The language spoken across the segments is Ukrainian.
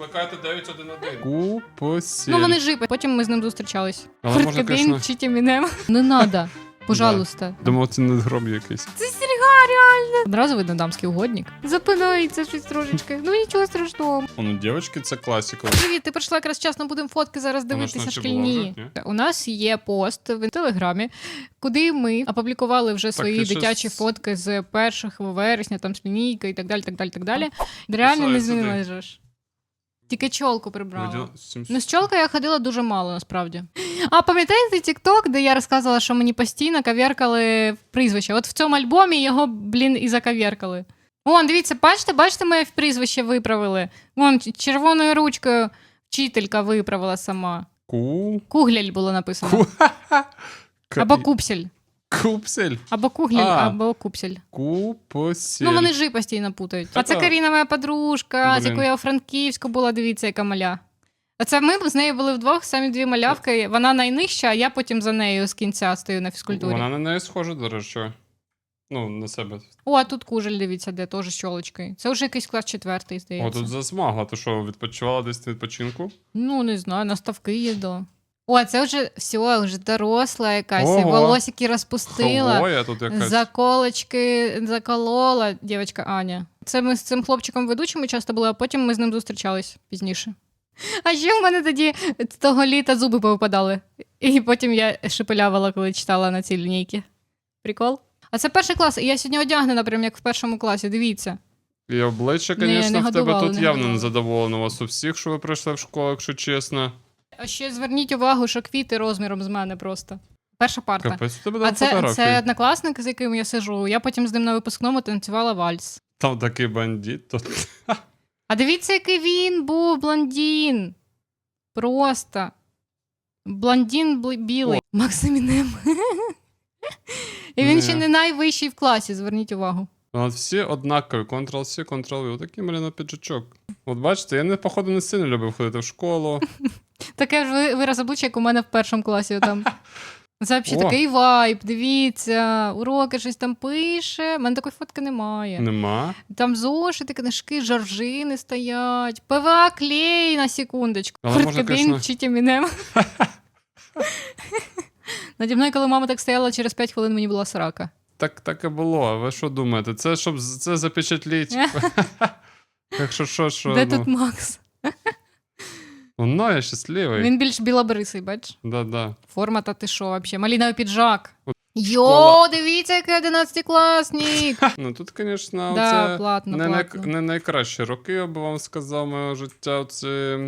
Викликайте 911. Купосіль. Ну вони жипи, потім ми з ним зустрічались. Але можна, Форткабін Тімінем. Не надо. Пожалуйста. Думав, це не гроб якийсь. Це серга реально. Одразу видно дамський угодник. Запинається щось трошечки. Ну нічого страшного. О, ну дівчатки, це класика. Привіт, ти прийшла якраз вчасно, будемо фотки зараз ж дивитися наче шкільні. вже. У нас є пост в телеграмі, куди ми опублікували вже свої ти щось- дитячі фотки з 1 вересня, там з лінійкою і так далі, так далі, так далі. Реально не сюди. змінилась же ж. Тільки чолку прибрала. Ну, з чолкою я ходила дуже мало, насправді. А пам'ятаєте TikTok, де я розказувала, що мені постійно кав'яркали прізвище? От в цьому альбомі його, блін, і закав'яркали. Вон, дивіться, бачите, бачите, моє прізвище виправили. Вон, червоною ручкою вчителька виправила сама. Ку... Кугляль було написано. Ку... Або купсель. Купсель. Або кугляль, А. або купсель. Купосіль. Ну, вони жи постійно путають. А це. Каріна, моя подружка, з Блін. якою я у Франківську була, дивіться, яка маля. Оце ми з нею були вдвох, самі дві малявки. Вона найнижча, а я потім за нею з кінця стою на фізкультурі. Вона на неї схожа, до речі. Ну, на себе. О, а тут кужель, дивіться, де теж з щолочкою. Це вже якийсь клас четвертий, О, здається. тут засмагла. Ти що, відпочивала десь на відпочинку? Ну, не знаю, на ставки їздила. О, це вже все, вже доросла якась. Ого. Волосики розпустила. Хвоя тут якась. Заколочки заколола дівчинка Аня. Це ми з цим хлопчиком ведучим часто були, а потім ми з ним зустрічались пізніше. А ще в мене тоді з того літа зуби повипадали. І потім я шепелявила, коли читала на цій лінійці. Прикол? А це перший клас, і я сьогодні одягнена, прям як в першому класі. Дивіться. І обличчя, не звісно, в тебе тут не явно не задоволено у вас у всіх, що ви прийшли в школу, якщо чесно. А ще зверніть увагу, що квіти розміром з мене просто. Перша парта. Капець, у тебе А це, фотографії. це однокласник, з яким я сижу. Я потім з ним на випускному танцювала вальс. Там такий бандит. Тут... А дивіться, який він був блондін. Просто. Блондін бл- білий. Максимінем. І він Ні. ще не найвищий в класі, зверніть увагу. Ну, От всі однакові, Ctrl-C, Ctrl-V. Отакий, блін, піджачок. От бачите, я не, походу, не сильно любив ходити в школу. Таке ж ви- вираз обличчя, як у мене в першому класі. Там. Це взагалі такий вайб, дивіться, уроки щось там пише. У мене такої фотки немає. Нема. Там зошити, книжки, жоржини стоять. ПВА клей на секундочку. Форткабін конечно- чи. Наді мною, коли мама так стояла, через 5 хвилин мені була срака. Так, так і було. А ви що думаєте? Це щоб це запечатліть. Якщо що, що. Де ну, тут Макс? Ну, я щасливий. Він більш білобрисий, бач? Да-да. Форма та ти що вообще? Маліновий піджак. Йо, дивіться, який 11 класник. Ну тут, звісно, Да, це платно, не, най- платно. не найкращі роки, я би вам сказав, моє життя. Це...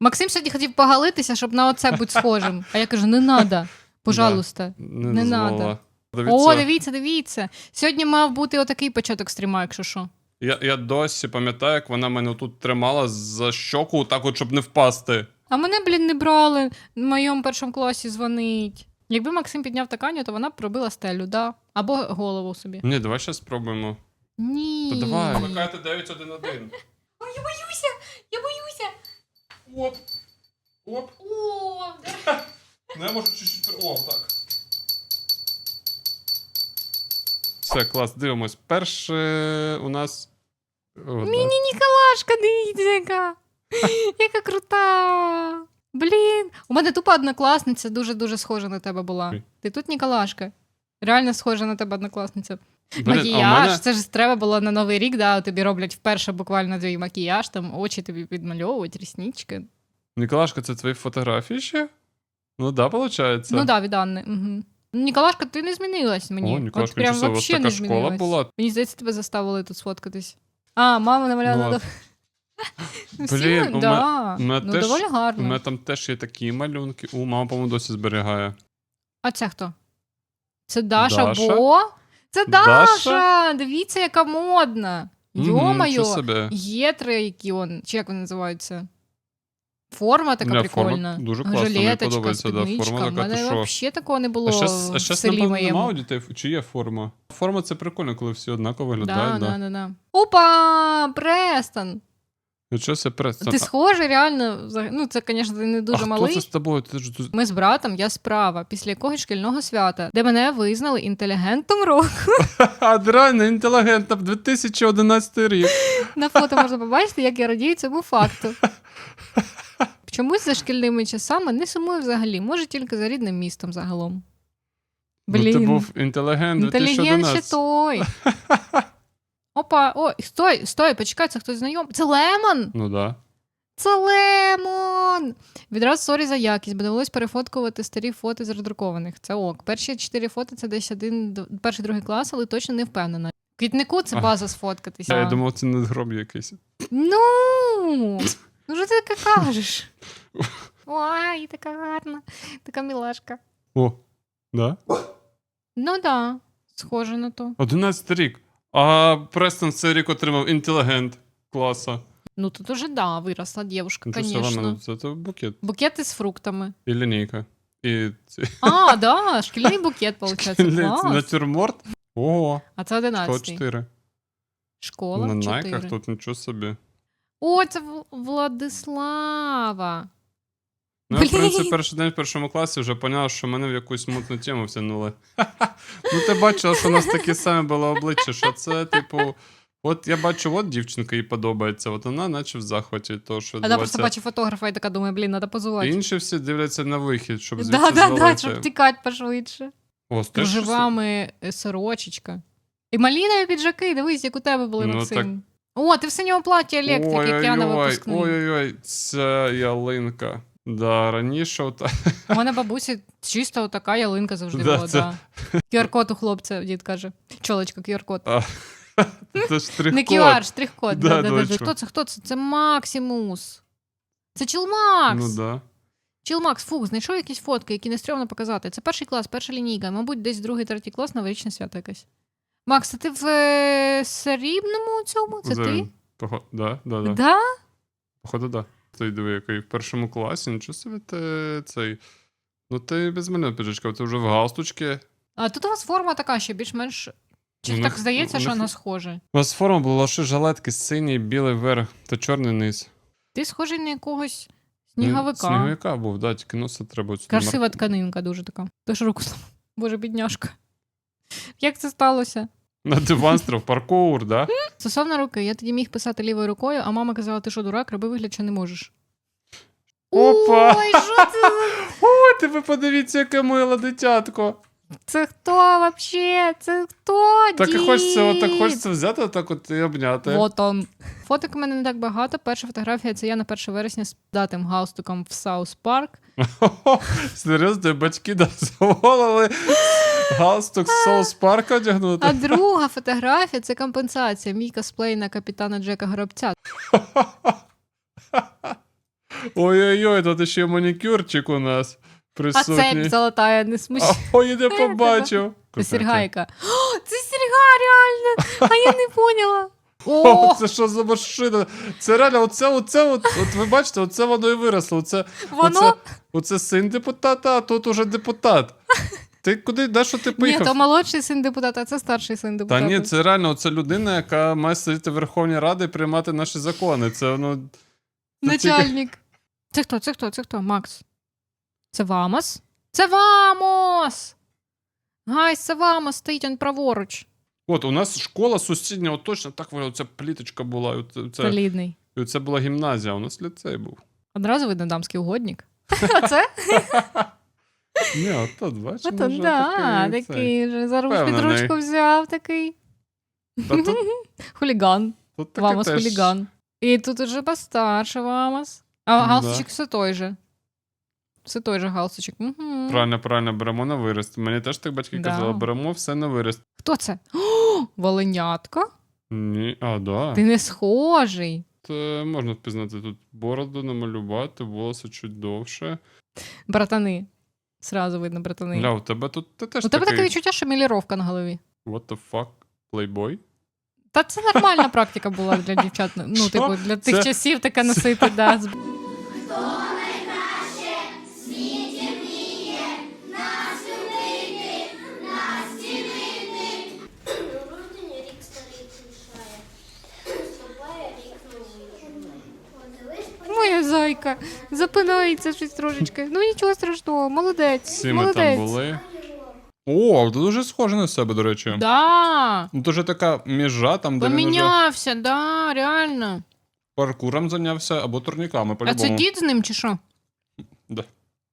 Максим сьогодні хотів погалитися, щоб на оце бути схожим. А я кажу, не надо. Пожалуйста. Не, Не надо. Дивіться, О, дивіться, дивіться. Сьогодні мав бути отакий початок стріма, якщо що. Я, я досі пам'ятаю, як вона мене тут тримала за щоку, так от, щоб не впасти. А мене, блін, не брали в моєму першому класі дзвонить. Якби Максим підняв таканю, то вона б пробила стелю, да. Або голову собі. Ні, давай ще спробуємо. Ні. Та давай. Викликайте 911. Ой, я боюся! Я боюся! Оп. Оп. О, Ну я можу чуть-чуть. О, так. Все, клас, дивимось. Перше у нас. О, да. Міні Ніколашка, дивіться, яка. Яка крута. Блін. У мене тупа однокласниця дуже-дуже схожа на тебе була. Ти тут Ніколашка. Реально схожа на тебе однокласниця. В макіяж, мене- це ж треба було на Новий рік, да, тобі роблять вперше буквально твій макіяж, там очі тобі підмальовують, ріснички. Ніколашка, це твої фотографії ще? Ну да, виходить. Ну да, від Анни. Угу. Ніколашка, ти не змінилась мені. О, Ніколашка, От прям нічого, у вас вообще така не школа змінилась. була. Мені здається, тебе заставили тут сфоткатись. А, мама намаляла. Ну, Всі Блін, ми- у да. у мене ну, теж- доволі У гарно. мене там теж є такі малюнки. У, мама, по-моєму, досі зберігає. А це хто? Це Даша, Даша? Бо? Це Даша! Даша? Дивіться, яка модна. Мгм, Йо-моє, що себе. Єтри, які он, чи як вони називаються? Форма така Ня, прикольна. форма дуже класна, мені подобається, да, форма У така, ти мене що? взагалі такого не було А щас, а в селі напевно, немає у дітей, чи є форма? Форма це прикольно, коли всі однаково Да, виглядають. да, да, да. Опа! Престон! Ну, що це прес? Ти схожий, реально. Ну, це, звісно, ти не дуже а малий. хто це з тобою? Ти ж Ми з братом, я справа, після якогось шкільного свята, де мене визнали інтелігентом року. Реально, інтелігентна, 2011 рік. На фото можна побачити, як я радію цьому факту. Чомусь за шкільними часами не сумую взагалі, може тільки за рідним містом загалом. Ну, ти був інтелігент інтелігент ще той. Опа, о, стой, стой, почекай, це хтось знайомий. Це Лемон! Ну да. Це Лемон! Відразу сорі за якість, бо довелось перефоткувати старі фото з роздрукованих. Це ок. Перші чотири фото це десь один, перший, другий клас, але точно не впевнена. Квітнику це база сфоткатися. Я думав, це не гроб якийсь. Ну, ну що ти таке кажеш? Ой, така гарна, така мілашка. О, да? Ну да, схоже на то. 11 рік. А Престон цей рік отримав інтелігент класа. Ну тут уже да, виросла дівушка, Ну, це звісно. це, це букет. Букети з фруктами. І лінійка. І. А, да, шкільний букет, виходить. Натюрморт. Ого, А це школа 11. 4. Школа На 4. найках тут нічого собі. О, це В- Владислава. Ну, я, в Блін. принципі, перший день в першому класі вже поняв, що мене в якусь мутну тему втягнули. ну, ти бачила, що у нас такі самі було обличчя, що це, типу. От я бачу, от дівчинка їй подобається, от вона наче в захваті, то що Вона просто відбувається. фотографа і така думає, блін, треба позувати. Інші всі дивляться на вихід, щоб звідси Да, да, да, звалити. щоб тікати пошвидше. О, з теж щось- Кружевами е, сорочечка. І малінові піджаки, дивись, як у тебе були, Ну, Максим. О, ти в синьому платі електрик, як я на випускний. Ой-ой-ой, це ялинка. Да, раніше ота... У мене бабусі чисто така ялинка завжди Да, була. це- Да. QR-код у хлопця, дід каже. Чолочка, QR-код. А, це штрих-код. Не QR, штрих-код. Да, Да, да, да. Хто це? Хто це? Це Максимус. Це Чилмакс. Ну да. Чилмакс, фух, знайшов якісь фотки, які не стрьомно показати. Це перший клас, перша лінійка. Мабуть, десь другий, третій клас, новорічне свято якесь. Макс, це ти в е, срібному цьому? Це ти? Пого- Да, да, да. Да? Походу, да. Ти диви, який в першому класі, нічого собі ти цей. Ну ти без мене піджачка, ти вже в галстучки. А тут у вас форма така ще більш-менш. Чи У так здається, у що них- вона схожа? У вас форма була лише жилетки, синій, білий верх та чорний низ. Ти схожий на якогось Ну, сніговика. Сніговика був, да, тільки носа треба Красива тканинка дуже така. Тож руку. Боже, бідняшка. Як це сталося? На диван стрів, паркур, да? Стосовно руки, я тоді міг писати лівою рукою, а мама казала, ти що, дурак, роби вигляд, що не можеш. Опа! Ой, що це? Ой, ти ви подивіться, яке миле дитятко. Це хто вообще? Це хто? Так і хочеться, отак хочеться взяти, отак от і обняти. Вот он. Фоток у мене не так багато. Перша фотографія це я на 1 вересня з датим галстуком в Саус Парк. Серйозно, батьки дозволили галстук з соус парка одягнути. А друга фотографія це компенсація. Мій косплей на капітана Джека Горобця. Ой-ой-ой, тут ще манікюрчик у нас А присутній. цепь золотая, не смущ. А, Ой, я не побачив. Це сіргайка. О, це сірга, реально! А я не поняла. О, О, це що за машина? Це реально, оце, оце, от, от ви бачите, оце воно і виросло. Оце, воно. оце, оце син депутата, а тут уже депутат. Ти куди, де що ти Ні, то молодший син депутата, а це старший син депутата. Та ні, це реально це людина, яка має сидіти в Верховній Раді і приймати наші закони. Це ну. це тільки- Начальник. Це хто? Це хто? Це хто? Макс. Це Вамос? Це Вамос! Гайс, це Вамос, стоїть він праворуч. От у нас школа сусідня, от точно так вона, оця пліточка була. і Це, це, Солідний. це була гімназія, а у нас ліцей був. Одразу видно дамський угодник. А це? Ні, от тут бачиш, А то може, да, такий, такий же. За ручку під Впевнений. ручку взяв такий. Та тут, Хуліган. тут таке Вамос теж... хуліган. І тут уже постарше Вамос. А Да. галстучок все той же. Все той же галстучок. Угу. Правильно, правильно, беремо на вирост. Мені теж так батьки Да. казали, беремо все на вирост. Хто це? О, Волинятка? Ні, а, да. Ти не схожий. Це можна впізнати тут бороду намалювати, волоси чуть довше. Братани. Сразу видно, братани. Ля, у тебе тут ти теж У тебе таке такий, відчуття, що міліровка на голові. what the fuck, плейбой? Та це нормальна практика була для дівчат. Ну, Що? типу, для тих Це- часів таке носити, да. з- зайка. Запинається щось трошечки. Ну нічого страшного, молодець. Всі ми молодець. там були. О, ти дуже схоже на себе, до речі. Да. Ну, Дуже така міжа, там, де він уже Помінявся, да, реально. паркуром зайнявся або турніками, А по-любому. це дід з ним чи що?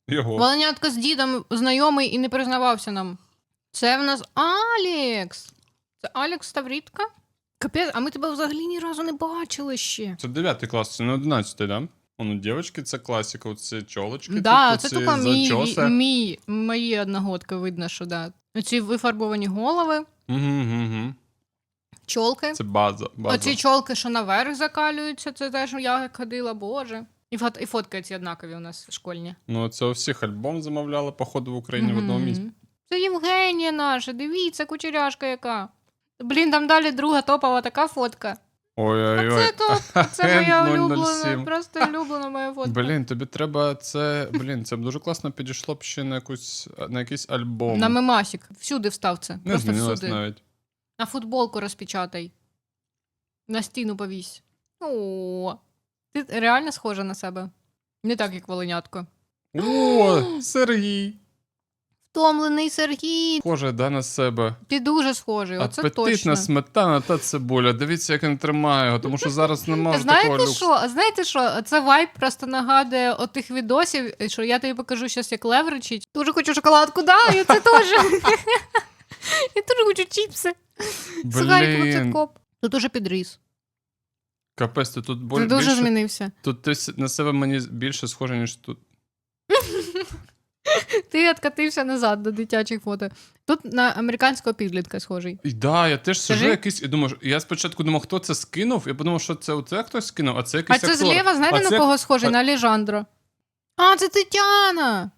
Його. Волонятко з дідом знайомий і не признавався нам. Це в нас Алікс. Це Алікс Ставрітка? Капець, а ми тебе взагалі ні разу не бачили ще. Це 9 клас, це не 11, да? Ну, дівчатки, це класика, оці чолочки. Да, типу, це тільки мій, зачоси. мій, мої одногодки видно, що да. Оці вифарбовані голови, Угу, угу. чолки. Це база. база. Оці чолки, що наверх закалюються, це теж я як ходила, боже. І, фот, і фотки ці однакові у нас школьні. Ну, це у всіх альбом замовляли, походу, в Україні в одному Мгм. місці. Це Євгенія наша, дивіться, кучеряшка яка. Блін, там далі друга топова така фотка. Ой-ой-ой. це топ, це моя улюблена, просто улюблена моя фотка. Блін, тобі треба це. Блін, це б дуже класно підійшло б ще на якусь на якийсь альбом. На мемасік. Всюди встав це. Не Просто всюди. навіть. На футболку розпечатай. На стіну повісь. О, ти реально схожа на себе. Не так, як волонятко. О, Сергій! Втомлений Сергій. Схоже, да, на себе. Ти дуже схожий, оце Апетитна точно. сметана та цибуля. Дивіться, як він тримає його, тому що зараз немає такого Знаєте люксу. що? Знаєте що? Це вайб просто нагадує отих відосів, що я тобі покажу щось, як лев речить. Дуже хочу шоколадку, да, і це теж. Я теж хочу чіпси. Сигарик Блін, коп. Тут уже підріс. капець, ти тут Ти боль, дуже більше, змінився. тут ти с- на себе мені більше схоже, ніж тут. Ти відкатився назад до дитячих фото. Тут на американського підлітка схожий. І да, я теж сижу Скажи. якийсь і думаю, я спочатку думав, хто це скинув. Я подумав, що це оце хтось скинув, а це якийсь А це актор. зліва, знаєте, А на це- кого схожий? а- На Алежандро. А, це Тетяна!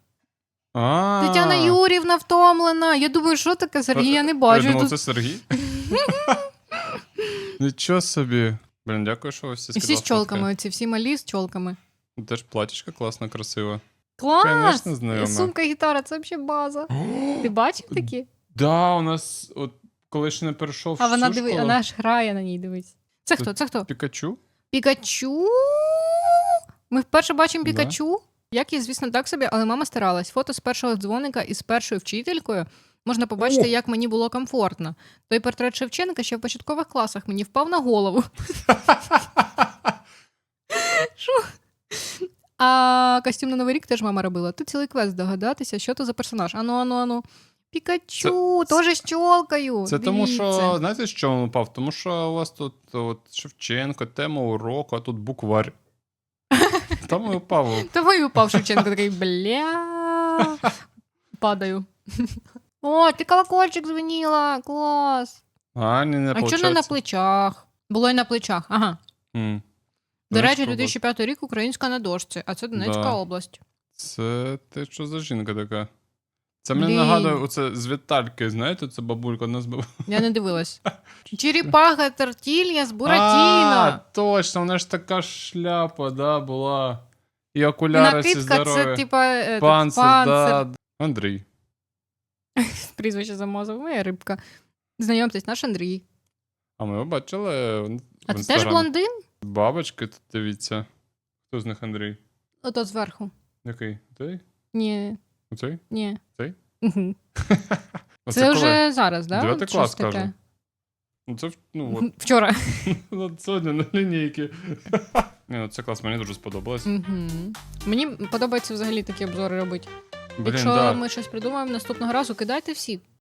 А, Тетяна Юрівна втомлена. Я думаю, що таке Сергій, я не бачу. Я думав, Тут це Сергій. Нічого собі. Блін, дякую, що ви всі І всі з чолками, оці всі малі з чолками. Теж платічка класна, красива. Клас! Конечно. І Сумка гітара, це взагалі база. Ти бачив такі? Да, у нас, от коли ще не перейшов А вона диви, вона ж грає на ній, дивись. Це хто? Це хто? Пікачу. Пікачу. Ми вперше бачимо Да. Пікачу. Як і, звісно, так собі, але мама старалась. Фото з першого дзвоника із першою вчителькою. Можна побачити, О! як мені було комфортно. Той портрет Шевченка ще в початкових класах мені впав на голову. Що? А костюм на Новий рік теж мама робила. Тут цілий квест догадатися, що то за персонаж. Ану, ану, ану. Пікачу, Це- теж з чолкою. Це тому, що, знаєте, що він упав? Тому що у вас тут от, Шевченко, тема уроку, а тут букварь. Там і упав. Тому і упав Шевченко такий бля. Падаю. О, ти колокольчик дзвонила, клас. А, не а чого не на плечах? Було й на плечах. Ага. М. До речі, 2005 рік українська на дошці, а це Донецька Да. область. Це ти що за жінка така? Це мені Блін. нагадує оце з Вітальки, знаєте, це бабулька нас бив. Я не дивилась. Черепаха тортілья з Буратіно. А, точно, вона ж така шляпа, да, була. І окуляри ці здорові. це типа е, Панцир, да. Андрій. Прізвище замазав, моя рибка. Знайомтесь, наш Андрій. А ми його бачили в, в А це теж блондин? Бабочки, тут дивіться. Хто з них Андрій? Ото зверху. Який? Той? Ні, Оцей? ні. Цей? Угу. Оце Це коли? вже зараз, так? Да? Дев'ятий Щось клас, таке? каже. Ну, це, в- ну, от, Вчора. сьогодні на лінійки. Ні, ну це клас, мені дуже сподобалось. Угу. Мені подобається взагалі такі обзори робити. Блін, Якщо да. ми щось придумаємо наступного разу, кидайте всі.